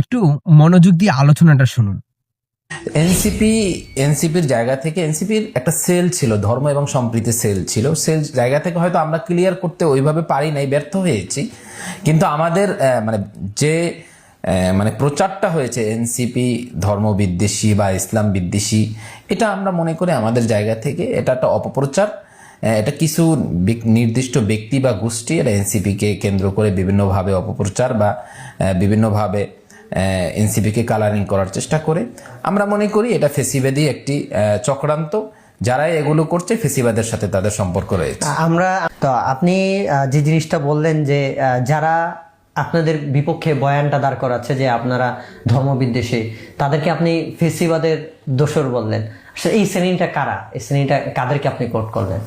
একটু মনোযোগ দিয়ে আলোচনাটা শুনুন। এনসিপি, এনসিপির জায়গা থেকে, এনসিপির একটা সেল ছিল, ধর্ম এবং সম্প্রীতি সেল ছিল। সেল জায়গা থেকে হয়তো আমরা ক্লিয়ার করতে ওইভাবে পারি নাই, ব্যর্থ হয়েছি। কিন্তু আমাদের মানে যে মানে প্রচারটা হয়েছে, এনসিপি, ধর্ম বিদ্বেষী বা ইসলাম বিদ্বেষী, এটা আমরা মনে করি আমাদের জায়গা থেকে এটা একটা অপপ্রচার। এটা কিছু নির্দিষ্ট ব্যক্তি বা গোষ্ঠী এটা এনসিপিকে কেন্দ্র করে বিভিন্নভাবে অপপ্রচার বা বিভিন্নভাবে এনসিপিকে কালারিং করার চেষ্টা করে। আমরা মনে করি এটা ফেসিবাদী একটি চক্রান্ত যারা এগুলো করছে ফেসিবাদের সাথে তাদের সম্পর্ক রয়েছে। আমরা তো আপনি যে জিনিসটা বললেন যে যারা আপনাদের বিপক্ষে বয়ানটা দাঁড় করাচ্ছে যে আপনারা ধর্মবিদ্বেষী তাদেরকে আপনি ফেসিবাদের দোষর বললেন। এই শ্রেণীটা কারা? এই শ্রেণীটা কাদেরকে আপনি কোট করলেন?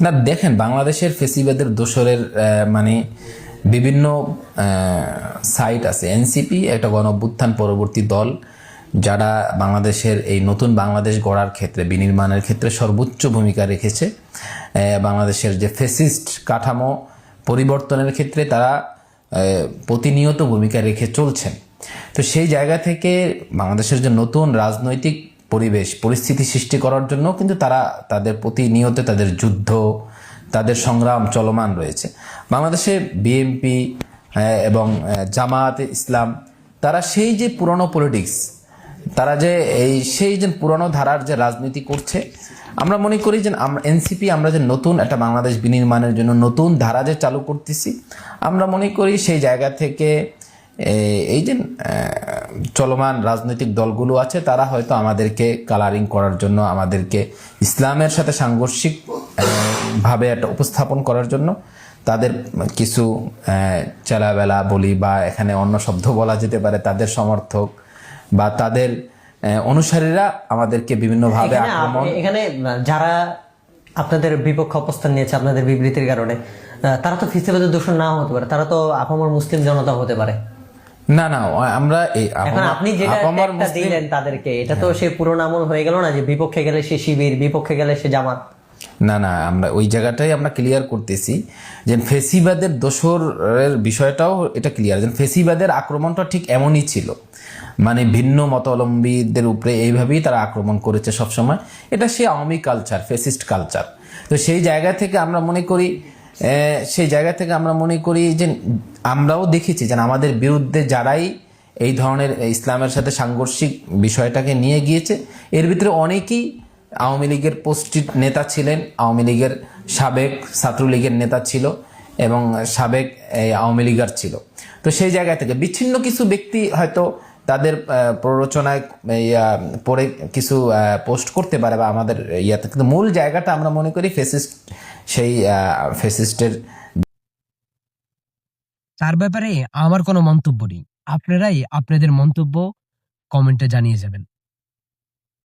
না দেখেন বাংলাদেশের ফেসিবাদের দোসরের আহ, মানে বিভিন্ন সাইট আছে। এনসিপি একটা গণ অভ্যুত্থান পরবর্তী দল, যারা বাংলাদেশের এই নতুন বাংলাদেশ গড়ার ক্ষেত্রে, বিনির্মাণের ক্ষেত্রে সর্বোচ্চ ভূমিকা রেখেছে। বাংলাদেশের যে ফেসিস্ট কাঠামো পরিবর্তনের ক্ষেত্রে তারা প্রতিনিয়ত ভূমিকা রেখে চলছেন। তো সেই জায়গা থেকে বাংলাদেশের যে নতুন রাজনৈতিক পরিবেশ, পরিস্থিতি সৃষ্টি করার জন্য কিন্তু তারা, তাদের প্রতিনিয়ত তাদের যুদ্ধ তাদের সংগ্রাম চলমান রয়েছে। বাংলাদেশে বিএনপি এবং জামায়াতে ইসলাম, তারা সেই যে পুরনো পলিটিক্স তারা যে এই সেই যে পুরনো ধারার যে রাজনীতি করছে, আমরা মনে করি যে এনসিপি আমরা যে নতুন একটা বাংলাদেশ বিনির্মাণের জন্য নতুন ধারা যে চালু করতেছি, আমরা মনে করি সেই জায়গা থেকে এই যে চলমান রাজনৈতিক দলগুলো আছে, তারা হয়তো আমাদেরকে কালারিং করার জন্য, আমাদেরকে ইসলামের সাথে সাংঘর্ষিক ভাবে একটা উপস্থাপন করার জন্য তাদের কিছু চেলাবেলা বলি বা এখানে অন্য শব্দ বলা যেতে পারে তাদের সমর্থক বা তাদের অনুসারীরা আমাদেরকে বিভিন্নভাবে আক্রমণ এখানে আমরা আপনাদের বিপক্ষে অবস্থান নিয়েছে আপনাদের বিবৃতির কারণে তারা তো ফেসিবাদের দোষর না হতে পারে তারা তো আপামর মুসলিম জনতা হতে পারে। না না আমরা এই এখন আপনি যেটা মুসলিম- দিলেন তাদেরকে এটা তো সে পুরো আমল হয়ে গেল না যে বিপক্ষে গেলে সে শিবির বিপক্ষে গেলে সে জামাত। না না, আমরা ওই জায়গাটাই আমরা ক্লিয়ার করতেছি যে ফেসিবাদের দোসরের বিষয়টাও এটা ক্লিয়ার যে ফেসিবাদের আক্রমণটা ঠিক এমনই ছিল। মানে ভিন্ন মতাবলম্বীদের উপরে এইভাবেই তারা আক্রমণ করেছে সবসময়। এটা সে আওয়ামী কালচার ফেসিস্ট কালচার তো সেই জায়গা থেকে আমরা মনে করি সেই জায়গা থেকে আমরা মনে করি যে আমরাও দেখেছি যে আমাদের বিরুদ্ধে যারাই এই ধরনের ইসলামের সাথে সাংঘর্ষিক বিষয়টাকে নিয়ে গিয়েছে, এর ভিতরে অনেকেই আওয়ামী লীগের পোস্টিড নেতা ছিলেন, আওয়ামী লীগের সাবেক ছাত্রলীগের নেতা ছিল এবং সাবেক আওয়ামী লীগার ছিল। তো সেই জায়গা থেকে বিচ্ছিন্ন কিছু ব্যক্তি হয়তো তাদের প্ররোচনায় পরে কিছু পোস্ট করতে পারে বা আমাদের ইয়াতে। কিন্তু মূল জায়গাটা আমরা মনে করি ফেসিস্ট, সেই ফেসিস্টের তার ব্যাপারে আমার কোনো মন্তব্য নেই। আপনারাই আপনাদের মন্তব্য কমেন্টে জানিয়ে যাবেন।